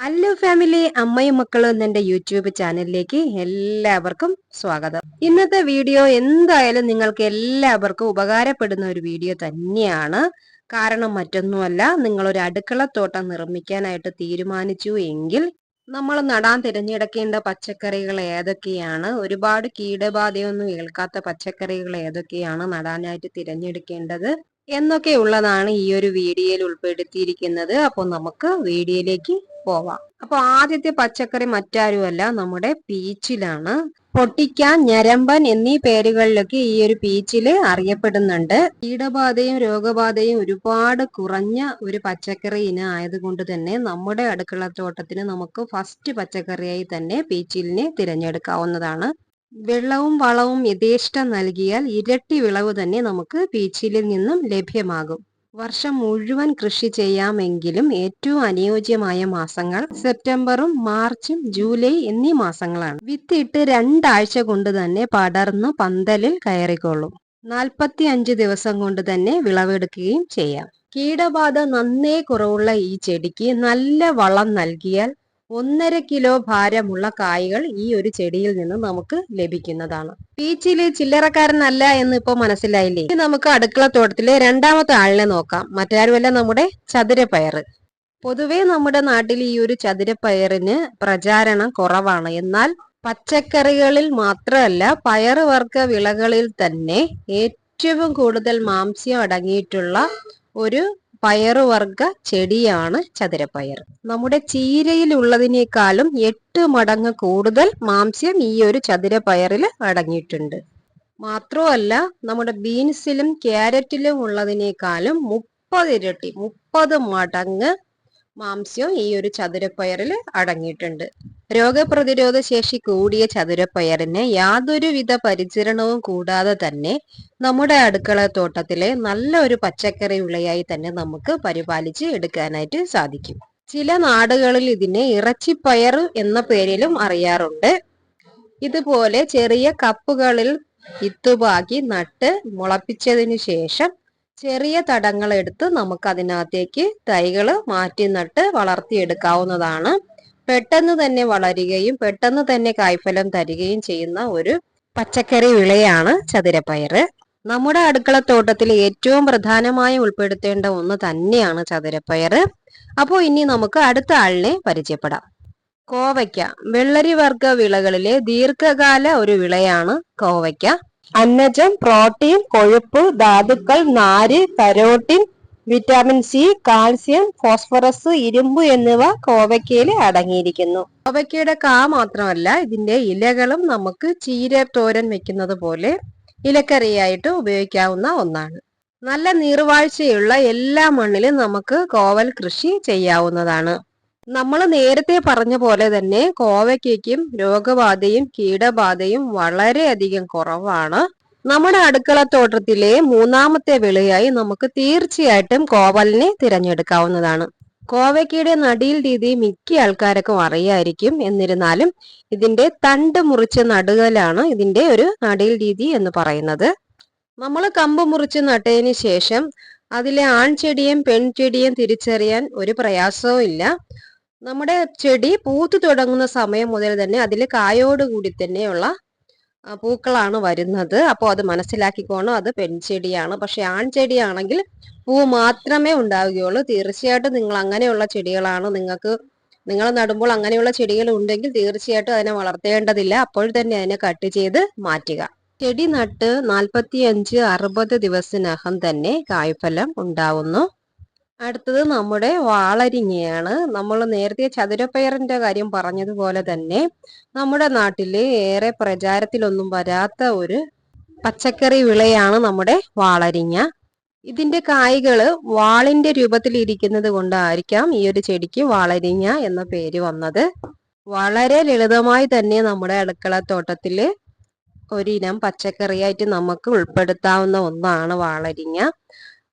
Hello family അമ്മയും മക്കളും എന്നെ യൂട്യൂബ് ചാനലിലേക്ക് എല്ലാവർക്കും സ്വാഗതം. ഇന്നത്തെ വീഡിയോ എന്തായാലും നിങ്ങൾക്ക് എല്ലാവർക്കും ഉപകാരപ്പെടുന്ന ഒരു വീഡിയോ തന്നെയാണ്. കാരണം മറ്റൊന്നുമല്ല നിങ്ങൾ ഒരു അടുക്കളത്തോട്ടം നിർമ്മിക്കാനായിട്ട് തീരുമാനിച്ചു എങ്കിൽ നമ്മൾ നടാൻ തിരഞ്ഞെടുക്കേണ്ട പച്ചക്കറികൾ ഏതൊക്കെയാണ്? ഒരുപാട് കീടബാധയൊന്നും ഏൽക്കാത്ത പച്ചക്കറികൾ ഏതൊക്കെയാണ് നടാനായിട്ട് തിരഞ്ഞെടുക്കേണ്ടത്? എന്നൊക്കെ ഉള്ളതാണ് ഈ ഒരു വീഡിയോയിൽ ഉൾപ്പെടുത്തിയിരിക്കുന്നത്. അപ്പോൾ നമുക്ക് വീഡിയോയിലേക്ക് പോവാം. അപ്പൊ ആദ്യത്തെ പച്ചക്കറി മറ്റാരുമല്ല നമ്മുടെ പീച്ചിലാണ്. പൊട്ടിക്ക ഞരമ്പൻ എന്നീ പേരുകളിലൊക്കെ ഈ ഒരു പീച്ചിൽ അറിയപ്പെടുന്നുണ്ട്. കീടബാധയും രോഗബാധയും ഒരുപാട് കുറഞ്ഞ ഒരു പച്ചക്കറി ഇനം ആയതുകൊണ്ട് തന്നെ നമ്മുടെ അടുക്കളത്തോട്ടത്തിന് നമുക്ക് ഫസ്റ്റ് പച്ചക്കറിയായി തന്നെ പീച്ചിലിനെ തിരഞ്ഞെടുക്കാവുന്നതാണ്. വെള്ളവും വളവും യഥേഷ്ടം നൽകിയാൽ ഇരട്ടി വിളവ് തന്നെ നമുക്ക് പീച്ചിലിൽ നിന്നും ലഭ്യമാകും. വർഷം മുഴുവൻ കൃഷി ചെയ്യാമെങ്കിലും ഏറ്റവും അനുയോജ്യമായ മാസങ്ങൾ സെപ്റ്റംബറും മാർച്ചും ജൂലൈ എന്നീ മാസങ്ങളാണ്. വിത്തിട്ട് രണ്ടാഴ്ച കൊണ്ട് തന്നെ പടർന്ന് പന്തലിൽ കയറിക്കൊള്ളും. നാൽപ്പത്തി അഞ്ച് ദിവസം കൊണ്ട് തന്നെ വിളവെടുക്കുകയും ചെയ്യാം. കീടബാധ നന്നേ കുറവുള്ള ഈ ചെടിക്ക് നല്ല വളം നൽകിയാൽ ഒന്നര കിലോ ഭാരമുള്ള കായ്കൾ ഈ ഒരു ചെടിയിൽ നിന്ന് നമുക്ക് ലഭിക്കുന്നതാണ്. പീച്ചിൽ ചില്ലറക്കാരനല്ല എന്ന് ഇപ്പൊ മനസ്സിലായില്ലേ? ഇനി നമുക്ക് അടുക്കള തോട്ടത്തിലെ രണ്ടാമത്തെ ആളിനെ നോക്കാം. മറ്റാരുമല്ല നമ്മുടെ ചതുരപ്പയർ പൊതുവേ നമ്മുടെ നാട്ടിൽ ഈ ഒരു ചതുരപ്പയറിന് പ്രചാരണം കുറവാണ്. എന്നാൽ പച്ചക്കറികളിൽ മാത്രമല്ല പയറുവർഗ വിളകളിൽ തന്നെ ഏറ്റവും കൂടുതൽ മാംസ്യം അടങ്ങിയിട്ടുള്ള ഒരു പയറുവർഗ ചെടിയാണ് ചതുരപ്പയർ. നമ്മുടെ ചീരയിൽ ഉള്ളതിനേക്കാളും എട്ട് മടങ്ങ് കൂടുതൽ മാംസ്യം ഈ ഒരു ചതുരപ്പയറിൽ അടങ്ങിയിട്ടുണ്ട്. മാത്രമല്ല നമ്മുടെ ബീൻസിലും ക്യാരറ്റിലും ഉള്ളതിനേക്കാളും മുപ്പത് ഇരട്ടി മുപ്പത് മടങ്ങ് മാംസ്യം ഈ ഒരു ചതുരപ്പയറിൽ അടങ്ങിയിട്ടുണ്ട്. രോഗപ്രതിരോധ ശേഷി കൂടിയ ചതുരപ്പയറിന് യാതൊരുവിധ പരിചരണവും കൂടാതെ തന്നെ നമ്മുടെ അടുക്കള തോട്ടത്തിലെ നല്ല ഒരു പച്ചക്കറി വിളയായി തന്നെ നമുക്ക് പരിപാലിച്ച് എടുക്കാനായിട്ട് സാധിക്കും. ചില നാടുകളിൽ ഇതിനെ ഇറച്ചിപ്പയർ എന്ന പേരിലും അറിയാറുണ്ട്. ഇതുപോലെ ചെറിയ കപ്പുകളിൽ ഇത്തുപാകി നട്ട് മുളപ്പിച്ചതിനു ശേഷം ചെറിയ തടങ്ങൾ എടുത്ത് നമുക്ക് അതിനകത്തേക്ക് തൈകൾ മാറ്റി നട്ട് വളർത്തിയെടുക്കാവുന്നതാണ്. പെട്ടെന്ന് തന്നെ വളരുകയും പെട്ടെന്ന് തന്നെ കായ്ഫലം തരികയും ചെയ്യുന്ന ഒരു പച്ചക്കറി വിളയാണ് ചതുരപ്പയർ നമ്മുടെ അടുക്കളത്തോട്ടത്തിൽ ഏറ്റവും പ്രധാനമായും ഉൾപ്പെടുത്തേണ്ട ഒന്ന് തന്നെയാണ് ചതുരപ്പയർ അപ്പോൾ ഇനി നമുക്ക് അടുത്ത ആളിനെ പരിചയപ്പെടാം. കോവയ്ക്ക. വെള്ളരി വർഗ വിളകളിലെ ദീർഘകാല ഒരു വിളയാണ് കോവയ്ക്ക. അന്നജം പ്രോട്ടീൻ കൊഴുപ്പ് ധാതുക്കൾ നാര് carotene vitamin C calcium phosphorus ഇരുമ്പ് എന്നിവ കോവയ്ക്കയിൽ അടങ്ങിയിരിക്കുന്നു. കോവയ്ക്കയുടെ കാ മാത്രമല്ല ഇതിന്റെ ഇലകളും നമുക്ക് ചീര തോരൻ വെക്കുന്നത് പോലെ ഇലക്കറിയായിട്ട് ഉപയോഗിക്കാവുന്ന ഒന്നാണ്. നല്ല നീർവാഴ്ചയുള്ള എല്ലാ മണ്ണിലും നമുക്ക് കോവൽ കൃഷി ചെയ്യാവുന്നതാണ്. നമ്മൾ നേരത്തെ പറഞ്ഞ പോലെ തന്നെ കോവയ്ക്കും രോഗബാധയും കീടബാധയും വളരെയധികം കുറവാണ്. നമ്മുടെ അടുക്കള അടുക്കളത്തോട്ടത്തിലെ മൂന്നാമത്തെ വിളയായി നമുക്ക് തീർച്ചയായിട്ടും കോവലിനെ തിരഞ്ഞെടുക്കാവുന്നതാണ്. കോവയ്ക്കയുടെ നടിയിൽ രീതി മിക്ക ആൾക്കാർക്കും അറിയായിരിക്കും. എന്നിരുന്നാലും ഇതിന്റെ തണ്ട് മുറിച്ച് നടുകലാണ് ഇതിന്റെ ഒരു നടിയിൽ രീതി എന്ന് പറയുന്നത്. നമ്മൾ കമ്പ് മുറിച്ച് നട്ടതിന് ശേഷം അതിലെ ആൺചെടിയും പെൺചെടിയും തിരിച്ചറിയാൻ ഒരു പ്രയാസവും ഇല്ല. നമ്മുടെ ചെടി പൂത്തു തുടങ്ങുന്ന സമയം മുതൽ തന്നെ അതിൽ കായോടുകൂടി തന്നെയുള്ള പൂക്കളാണ് വരുന്നത്. അപ്പോൾ അത് മനസ്സിലാക്കിക്കോണം അത് പെൺചെടിയാണ്. പക്ഷെ ആൺചെടിയാണെങ്കിൽ പൂ മാത്രമേ ഉണ്ടാവുകയുള്ളൂ. തീർച്ചയായിട്ടും നിങ്ങൾ അങ്ങനെയുള്ള ചെടികളാണ് നിങ്ങൾക്ക് നിങ്ങൾ നടുമ്പോൾ അങ്ങനെയുള്ള ചെടികൾ ഉണ്ടെങ്കിൽ തീർച്ചയായിട്ടും അതിനെ വളർത്തേണ്ടതില്ല. അപ്പോൾ തന്നെ അതിനെ കട്ട് ചെയ്ത് മാറ്റുക. ചെടി നട്ട് നാൽപ്പത്തി അഞ്ച് അറുപത് ദിവസത്തിനകം തന്നെ കായ്ഫലം ഉണ്ടാവുന്നു. അടുത്തത് നമ്മുടെ വാളരിങ്ങയാണ്. നമ്മൾ നേരത്തെ ചതുരപ്പയറിന്റെ കാര്യം പറഞ്ഞതുപോലെ തന്നെ നമ്മുടെ നാട്ടിൽ ഏറെ പ്രചാരത്തിലൊന്നും വരാത്ത ഒരു പച്ചക്കറി വിളയാണ് നമ്മുടെ വാളരിങ്ങ. ഇതിന്റെ കായ്കൾ വാളിന്റെ രൂപത്തിൽ ഇരിക്കുന്നത് കൊണ്ടായിരിക്കാം ഈ ഒരു ചെടിക്ക് വാളരിങ്ങ എന്ന പേര് വന്നത്. വളരെ ലളിതമായി തന്നെ നമ്മുടെ അടുക്കളത്തോട്ടത്തിൽ ഒരിനം പച്ചക്കറിയായിട്ട് നമുക്ക് ഉൾപ്പെടുത്താവുന്ന ഒന്നാണ് വാളരിങ്ങ.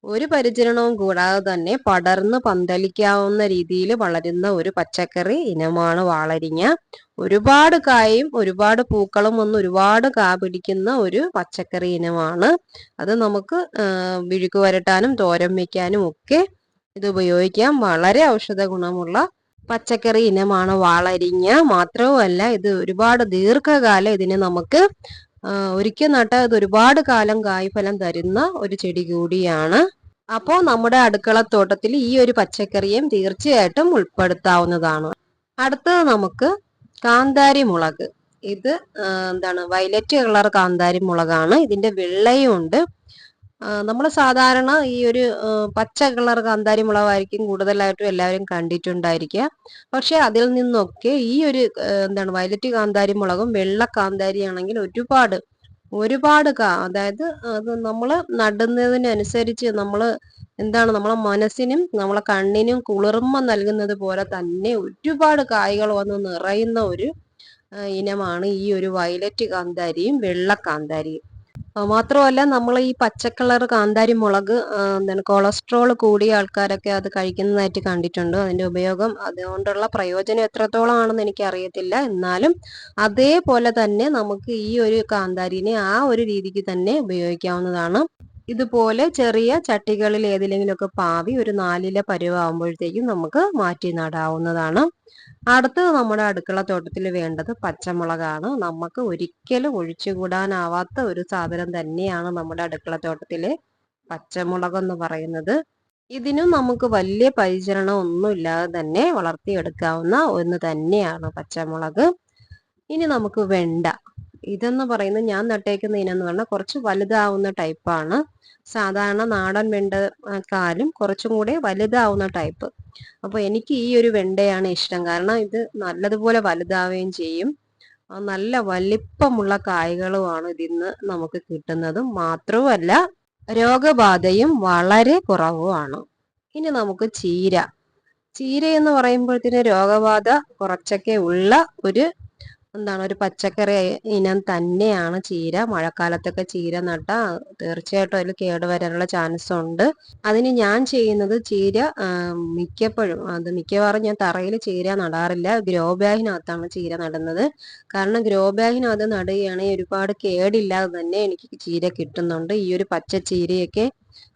ഒരു പരിചരണവും കൂടാതെ തന്നെ പടർന്ന് പന്തലിക്കാവുന്ന രീതിയിൽ വളരുന്ന ഒരു പച്ചക്കറി ഇനമാണ് വാളരിങ്ങ. ഒരുപാട് കായും ഒരുപാട് പൂക്കളും ഒന്ന് ഒരുപാട് കാ പിടിക്കുന്ന ഒരു പച്ചക്കറി ഇനമാണ്. അത് നമുക്ക് വിഴുക്ക് വരട്ടാനും തോരൻ വയ്ക്കാനും ഒക്കെ ഇത് ഉപയോഗിക്കാം. വളരെ ഔഷധ ഗുണമുള്ള പച്ചക്കറി ഇനമാണ് വാളരിഞ്ഞ മാത്രവുമല്ല ഇത് ഒരുപാട് ദീർഘകാലം ഇതിനെ നമുക്ക് ഒരിക്കൽ നട്ടാൽ ഇത് ഒരുപാട് കാലം കായ്ഫലം തരുന്ന ഒരു ചെടി കൂടിയാണ്. അപ്പോൾ നമ്മുടെ അടുക്കളത്തോട്ടത്തിൽ ഈ ഒരു പച്ചക്കറിയും തീർച്ചയായിട്ടും ഉൾപ്പെടുത്താവുന്നതാണ്. അടുത്തത് നമുക്ക് കാന്താരി മുളക്. ഇത് എന്താണ് വയലറ്റ് കളർ കാന്താരി മുളകാണ്. ഇതിന്റെ വെള്ളയും ഉണ്ട്. നമ്മൾ സാധാരണ ഈ ഒരു പച്ച കളർ കാന്താരി മുളകായിരിക്കും കൂടുതലായിട്ടും എല്ലാവരും കണ്ടിട്ടുണ്ടായിരിക്കുക. പക്ഷെ അതിൽ നിന്നൊക്കെ ഈ ഒരു എന്താണ് വയലറ്റ് കാന്താരി മുളകും വെള്ള കാന്താരി ആണെങ്കിൽ ഒരുപാട് ഒരുപാട് കാ അതായത് അത് നമ്മൾ നടുന്നതിനനുസരിച്ച് നമ്മൾ എന്താണ് നമ്മളെ മനസ്സിനും നമ്മളെ കണ്ണിനും കുളിർമ നൽകുന്നത് പോലെ തന്നെ ഒരുപാട് കായ്കൾ വന്ന് നിറയുന്ന ഒരു ഇനമാണ് ഈ ഒരു വയലറ്റ് കാന്താരിയും വെള്ള കാന്താരിയും. മാത്രമല്ല നമ്മൾ ഈ പച്ചക്കളർ കാന്താരി മുളക് എന്താണ് കൊളസ്ട്രോൾ കൂടിയ ആൾക്കാരൊക്കെ അത് കഴിക്കുന്നതായിട്ട് കണ്ടിട്ടുണ്ട്. അതിന്റെ ഉപയോഗം അതുകൊണ്ടുള്ള പ്രയോജനം എത്രത്തോളം ആണെന്ന് എനിക്ക് അറിയത്തില്ല എന്നാലും അതേപോലെ തന്നെ നമുക്ക് ഈ ഒരു കാന്താരിനെ ആ ഒരു രീതിക്ക് തന്നെ ഉപയോഗിക്കാവുന്നതാണ്. ഇതുപോലെ ചെറിയ ചട്ടികളിൽ ഏതിലെങ്കിലുമൊക്കെ പാവി ഒരു നാലില പരുവാകുമ്പോഴത്തേക്കും നമുക്ക് മാറ്റി നടാവുന്നതാണ്. അടുത്തത് നമ്മുടെ അടുക്കള തോട്ടത്തിൽ വേണ്ടത് പച്ചമുളകാണ്. നമുക്ക് ഒരിക്കലും ഒഴിച്ചുകൂടാനാവാത്ത ഒരു സാധനം തന്നെയാണ് നമ്മുടെ അടുക്കള തോട്ടത്തിലെ പച്ചമുളക് എന്ന് പറയുന്നത്. ഇതിനും നമുക്ക് വലിയ പരിചരണം ഒന്നുമില്ലാതെ തന്നെ വളർത്തിയെടുക്കാവുന്ന ഒന്ന് തന്നെയാണ് പച്ചമുളക്. ഇനി നമുക്ക് വെണ്ട. ഇതെന്ന് പറയുന്നത് ഞാൻ നട്ടേക്കുന്ന ഇനം പറഞ്ഞാൽ കുറച്ച് വലുതാവുന്ന ടൈപ്പാണ് സാധാരണ നാടൻ വെണ്ടക്കാലും കുറച്ചും കൂടെ വലുതാവുന്ന ടൈപ്പ് അപ്പോൾ എനിക്ക് ഈ ഒരു വെണ്ടയാണ് ഇഷ്ടം. കാരണം ഇത് നല്ലതുപോലെ വലുതാവുകയും ചെയ്യും. നല്ല വലിപ്പമുള്ള കായ്കളുമാണ് ഇതിന്ന് നമുക്ക് കിട്ടുന്നത്. മാത്രവുമല്ല രോഗബാധയും വളരെ കുറവുമാണ്. ഇനി നമുക്ക് ചീര. ചീര എന്ന് പറയുമ്പോഴത്തേന് രോഗബാധ കുറച്ചൊക്കെ ഉള്ള ഒരു എന്താണ് ഒരു പച്ചക്കറി ഇനം തന്നെയാണ് ചീര. മഴക്കാലത്തൊക്കെ ചീര നട്ട തീർച്ചയായിട്ടും അതിൽ കേടുവരാനുള്ള ചാൻസ് ഉണ്ട്. അതിന് ഞാൻ ചെയ്യുന്നത് ചീര മിക്കപ്പോഴും അത് മിക്കവാറും ഞാൻ തറയിൽ ചീര നടാറില്ല. ഗ്രോ ബാഗിനകത്താണ് ചീര നടുന്നത്. കാരണം ഗ്രോ ബാഗിനകത്ത് നടുകയാണെങ്കിൽ ഒരുപാട് കേടില്ലാതെ തന്നെ എനിക്ക് ചീര കിട്ടുന്നുണ്ട്. ഈ ഒരു പച്ച ചീരയൊക്കെ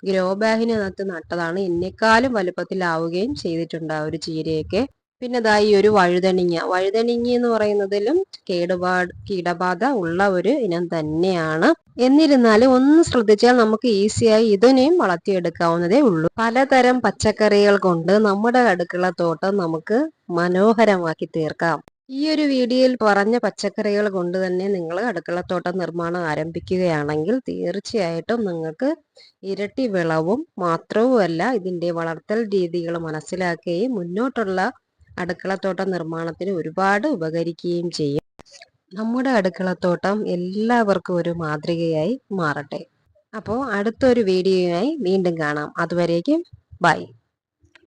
ഗ്രോ ബാഗിനകത്ത് നട്ടതാണ്. എന്നെക്കാളും വലുപ്പത്തിലാവുകയും ചെയ്തിട്ടുണ്ട് ആ ഒരു ചീരയൊക്കെ. പിന്നെ ദാ ഈ ഒരു വഴുതണിങ്ങ വഴുതണിങ്ങ എന്ന് പറയുന്നതിലും കേടുപാട് കീടബാധ ഉള്ള ഒരു ഇനം തന്നെയാണ്. എന്നിരുന്നാലും ഒന്ന് ശ്രദ്ധിച്ചാൽ നമുക്ക് ഈസിയായി ഇതിനെയും വളർത്തിയെടുക്കാവുന്നതേ ഉള്ളൂ. പലതരം പച്ചക്കറികൾ കൊണ്ട് നമ്മുടെ അടുക്കള തോട്ടം നമുക്ക് മനോഹരമാക്കി തീർക്കാം. ഈ ഒരു വീഡിയോയിൽ പറഞ്ഞ പച്ചക്കറികൾ കൊണ്ട് തന്നെ നിങ്ങൾ അടുക്കളത്തോട്ടം നിർമ്മാണം ആരംഭിക്കുകയാണെങ്കിൽ തീർച്ചയായിട്ടും നിങ്ങൾക്ക് ഇരട്ടി വിളവും മാത്രവുമല്ല ഇതിന്റെ വളർത്തൽ രീതികൾ മനസ്സിലാക്കുകയും മുന്നോട്ടുള്ള അടുക്കളത്തോട്ടം നിർമ്മാണത്തിന് ഒരുപാട് ഉപകരിക്കുകയും ചെയ്യും. നമ്മുടെ അടുക്കളത്തോട്ടം എല്ലാവർക്കും ഒരു മാതൃകയായി മാറട്ടെ. അപ്പോൾ അടുത്തൊരു വീഡിയോയായി വീണ്ടും കാണാം. അതുവരേക്കും ബൈ.